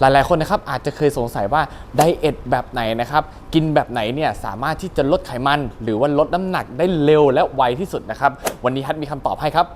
หลาย ๆ คนนะครับอาจจะเคยสงสัยว่าไดเอทแบบไหนนะครับกินแบบไหนเนี่ยสามารถที่จะลดไขมัน หรือว่าลดน้ำหนักได้เร็วและไวที่สุดนะครับ วันนี้ฮัทมีคำตอบให้ครับ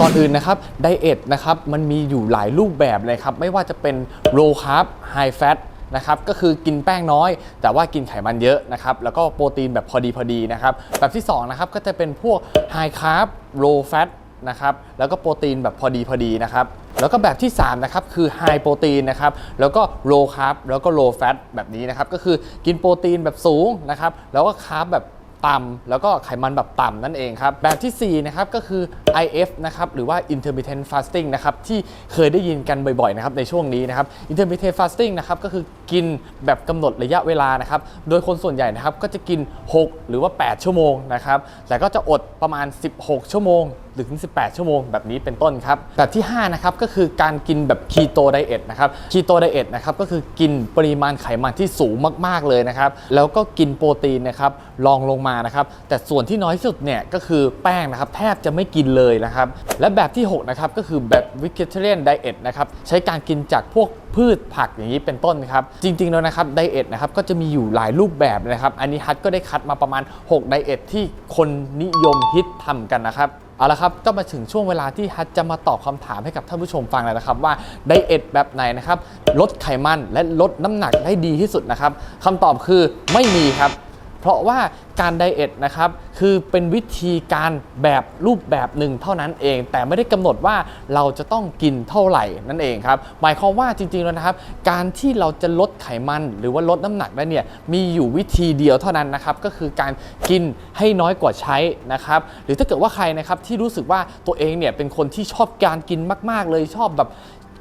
ก่อนอื่นนะครับไดเอทนะครับมันมีอยู่หลายรูปแบบเลยครับ ไม่ว่าจะเป็น low carb high fat นะครับก็คือกินแป้งน้อย แต่ว่ากินไขมันเยอะนะครับแล้วก็โปรตีนแบบพอดีพอดีนะครับแบบที่2นะครับก็จะเป็นพวก high carb low fat นะครับแล้วก็โปรตีนแบบพอดีพอดีนะครับแล้วก็แบบที่3นะครับคือไฮโปรตีนนะครับแล้วก็โลคาร์บแล้วก็โลแฟตแบบนี้นะครับก็คือกินโปรตีนแบบสูงนะครับแล้วก็คาร์บแบบต่ำแล้วก็ไขมันแบบต่ำนั่นเองครับแบบทีสี่4นะครับก็คือ IF นะครับหรือว่า intermittent fasting นะครับที่เคยได้ยินกันบ่อยๆนะครับในช่วงนี้นะครับ intermittent fasting นะครับก็คือกินแบบกำหนดระยะเวลานะครับโดยคนส่วนใหญ่นะครับก็จะกิน 6 หรือว่า 8 ชั่วโมงนะครับแต่ก็จะอดประมาณ 16 ชั่วโมงหรือถึง 18 ชั่วโมงแบบนี้เป็นต้นครับแบบที่ 5 นะครับ ก็คือการกินแบบคีโตไดเอทนะครับคีโตไดเอทนะครับ ก็คือกินปริมาณไขมันที่สูงมาก ๆ เลยนะครับ แล้วก็กินโปรตีนนะครับรองลงมานะครับ แต่ส่วนที่น้อยที่สุดเนี่ย ก็คือแป้งนะครับ แทบจะไม่กินเลยนะครับ และแบบที่ 6 นะครับ ก็คือแบบ vegetarian diet นะครับ ใช้การกินจากพวกพืชผักอย่างนี้เป็นต้นครับ จริง ๆ แล้วนะครับไดเอทนะครับก็จะมีอยู่หลายรูปแบบนะครับ อันนี้ฮัทก็ได้คัดมาประมาณ 6 ไดเอทที่คนนิยมฮิตทำกันนะครับเอาละครับก็มาถึงช่วงเวลาที่ฮัทจะมาตอบคำถามให้กับท่านผู้ชมฟังแล้วนะครับ ว่าไดเอทแบบไหนนะครับลดไขมันและลดน้ำหนักได้ดีที่สุดนะครับคำตอบคือไม่มีครับ เพราะว่าการไดเอทนะครับคือเป็นวิธีการแบบรูปแบบหนึ่งเท่านั้นเอง แต่ไม่ได้กำหนดว่าเราจะต้องกินเท่าไหร่นั่นเองครับหมายความว่าจริงๆแล้วนะครับ การที่เราจะลดไขมันหรือว่าลดน้ำหนักได้เนี่ยมีอยู่วิธีเดียวเท่านั้นนะครับก็คือการกินให้น้อยกว่าใช้นะครับหรือถ้าเกิดว่าใครนะครับที่รู้สึกว่าตัวเองเนี่ยเป็นคนที่ชอบการกินมาก ๆ เลยชอบแบบ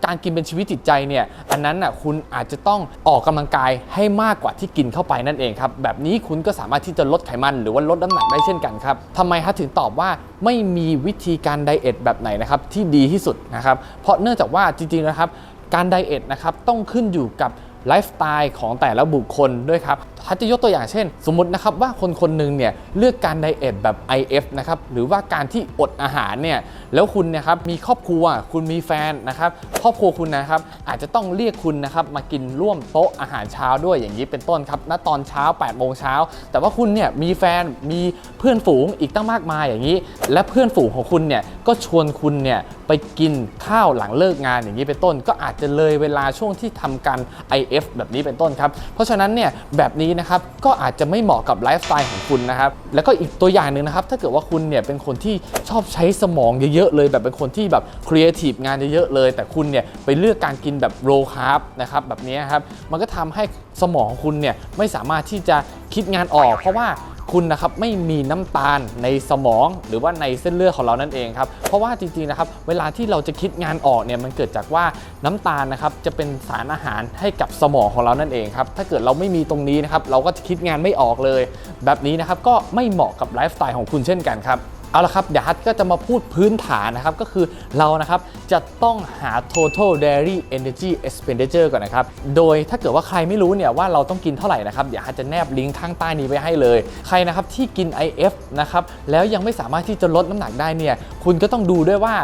การกินเป็นชีวิตจิตใจเนี่ยอันนั้นน่ะคุณอาจจะต้องออกกำลังกายให้มากกว่าที่กินเข้าไปนั่นเองครับแบบนี้คุณก็สามารถที่จะลดไขมัน หรือว่าลดน้ำหนักได้เช่นกันครับทำไมฮะถึงตอบว่าไม่มีวิธีการไดเอทแบบไหนนะครับที่ดีที่สุดนะครับเพราะเนื่องจากว่าจริงๆนะครับการไดเอทนะครับต้องขึ้นอยู่กับ ไลฟ์สไตล์ของแต่ละบุคคลด้วยครับถ้าจะยกตัวอย่างเช่น สมมตินะครับว่าคนคนหนึ่งเนี่ยเลือกการไดเอทแบบ IF นะครับหรือว่าการที่อดอาหารเนี่ยแล้วคุณนะครับมีครอบครัวคุณมีแฟนนะครับครอบครัวคุณนะครับอาจจะต้องเรียกคุณนะครับมากินร่วมโต๊ะอาหารเช้าด้วยอย่างนี้เป็นต้นครับณตอนเช้า8โมงเช้าแต่ว่าคุณเนี่ยมีแฟนมี พื่อนฝูงอีกตั้งมากมายอย่างนี้ และเพื่อนฝูงของคุณเนี่ยก็ชวนคุณเนี่ยไปกินข้าวหลังเลิกงานอย่างนี้เป็นต้น ก็อาจจะเลยเวลาช่วงที่ทำการ IF แบบนี้เป็นต้นครับ เพราะฉะนั้นเนี่ยแบบนี้นะครับก็อาจจะไม่เหมาะกับไลฟ์สไตล์ของคุณนะครับแล้วก็อีกตัวอย่างหนึ่งนะครับถ้าเกิดว่าคุณเนี่ยเป็นคนที่ชอบใช้สมองเยอะๆเลยแบบเป็นคนที่แบบครีเอทีฟงานเยอะๆเลย แต่คุณเนี่ยไปเลือกการกินแบบโรคาร์บนะครับแบบนี้ครับมันก็ทำให้สมองของคุณเนี่ยไม่สามารถที่จะคิดงานออก เพราะว่า คุณนะครับไม่มีน้ำตาลในสมอง หรือว่าในเส้นเลือดของเรานั่นเองครับเพราะว่าจริงๆนะครับเวลาที่เราจะคิดงานออกเนี่ยมันเกิดจากว่าน้ำตาลนะครับจะเป็นสารอาหารให้กับสมองของเรานั่นเองครับถ้าเกิดเราไม่มีตรงนี้นะครับเราก็จะคิดงานไม่ออกเลย แบบนี้นะครับก็ไม่เหมาะกับไลฟ์สไตล์ของคุณเช่นกันครับ เอาละครับเดี๋ยวฮัทก็จะมาพูดพื้นฐานนะครับก็คือเรานะครับจะต้องหา total daily energy expenditure ก่อนนะครับ โดยถ้าเกิดว่าใครไม่รู้เนี่ยว่าเราต้องกินเท่าไหร่นะครับ เดี๋ยวฮัทจะแนบลิงก์ข้างใต้นี้ไว้ให้เลย ใครนะครับที่กิน IF นะครับแล้วยังไม่สามารถที่จะลดน้ำหนักได้เนี่ยคุณก็ต้องดูด้วยว่า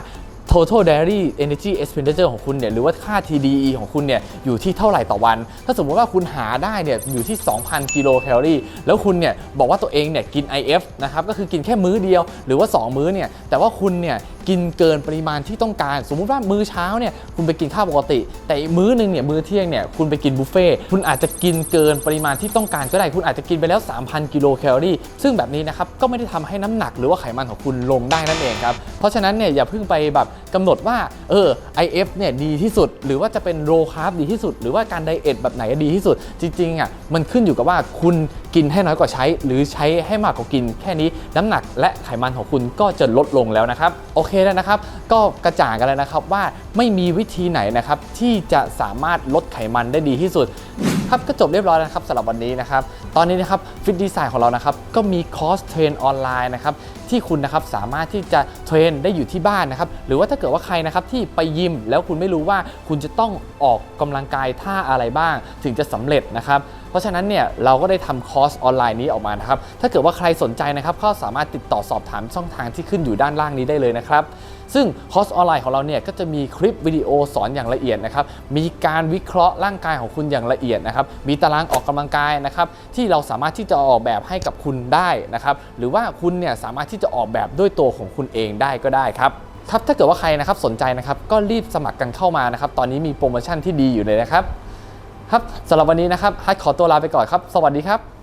total daily energy expenditure ของคุณเนี่ยหรือว่าค่า TDE ของคุณเนี่ยอยู่ที่เท่าไหร่ต่อวัน ถ้าสมมติว่าคุณหาได้เนี่ยอยู่ที่ 2,000 กิโลแคลอรี่ แล้วคุณเนี่ยบอกว่าตัวเองเนี่ยกิน IF นะครับก็คือกินแค่มื้อเดียวหรือว่า 2 มื้อเนี่ยแต่ว่าคุณเนี่ย กินเกินปริมาณที่ต้องการ สมมุติว่ามื้อเช้าเนี่ยคุณไปกินข้าวปกติ แต่อีกมื้อหนึงเนี่ยมื้อเที่ยงเนี่ยคุณไปกินบุฟเฟ่ต์คุณอาจจะกินเกินปริมาณที่ต้องการก็ได้คุณอาจจะกินไปแล้ว 3,000 กิโลแคลอรี่ซึ่งแบบนี้นะครับก็ไม่ได้ทำให้น้ำหนักหรือว่าไขมันของคุณลงได้นั่นเองครับเพราะฉะนั้นเนี่ยอย่าเพิ่งไปแบบกำหนดว่าเออ IF เนี่ยดีที่สุด หรือว่าจะเป็นโรคาร์บดีที่สุด หรือว่าการไดเอทแบบไหนดีที่สุด จริงๆอะมันขึ้นอยู่กับว่าคุณกินให้น้อยกว่าใช้ หรือใช้ให้มากกว่ากินแค่นี้น้ำหนักและไขมันของคุณก็จะลดลงแล้วนะครับโอเคแล้วนะครับ ก็กระจ่างกันแล้วนะครับว่าไม่มีวิธีไหนนะครับที่จะสามารถลดไขมันได้ดีที่สุดครับก็จบเรียบร้อยนะครับสำหรับวันนี้นะครับ ตอนนี้นะครับฟิตดีไซน์ของเรานะครับก็มีคอร์สเทรนออนไลน์นะครับ ที่คุณนะครับสามารถที่จะเทรนได้อยู่ที่บ้านนะครับหรือว่าถ้าเกิดว่าใครนะครับที่ไปยิมแล้วคุณไม่รู้ว่าคุณจะต้องออกกำลังกายท่าอะไรบ้าง ถึงจะสำเร็จนะครับเพราะฉะนั้นเนี่ยเราก็ได้ทำคอร์สออนไลน์นี้ออกมานะครับถ้าเกิดว่าใครสนใจนะครับก็สามารถติดต่อสอบถามช่องทางที่ขึ้นอยู่ด้านล่างนี้ได้เลยนะครับซึ่งคอร์สออนไลน์ของเราเนี่ยก็จะมีคลิปวิดีโอสอนอย่างละเอียดนะครับ มีการวิเคราะห์ร่างกายของคุณอย่างละเอียดนะครับ มีตารางออกกำลังกายนะครับที่เราสามารถที่จะออกแบบให้กับคุณได้นะครับ หรือว่าคุณเนี่ยสามารถทที่จะออกแบบด้วยตัวของคุณเองได้ก็ได้ครับครับถ้าเกิดว่าใครนะครับสนใจนะครับก็รีบสมัครกันเข้ามานะครับ ตอนนี้มีโปรโมชั่นที่ดีอยู่เลยนะครับ ครับสำหรับวันนี้นะครับฮัทขอตัวลาไปก่อนครับ สวัสดีครับ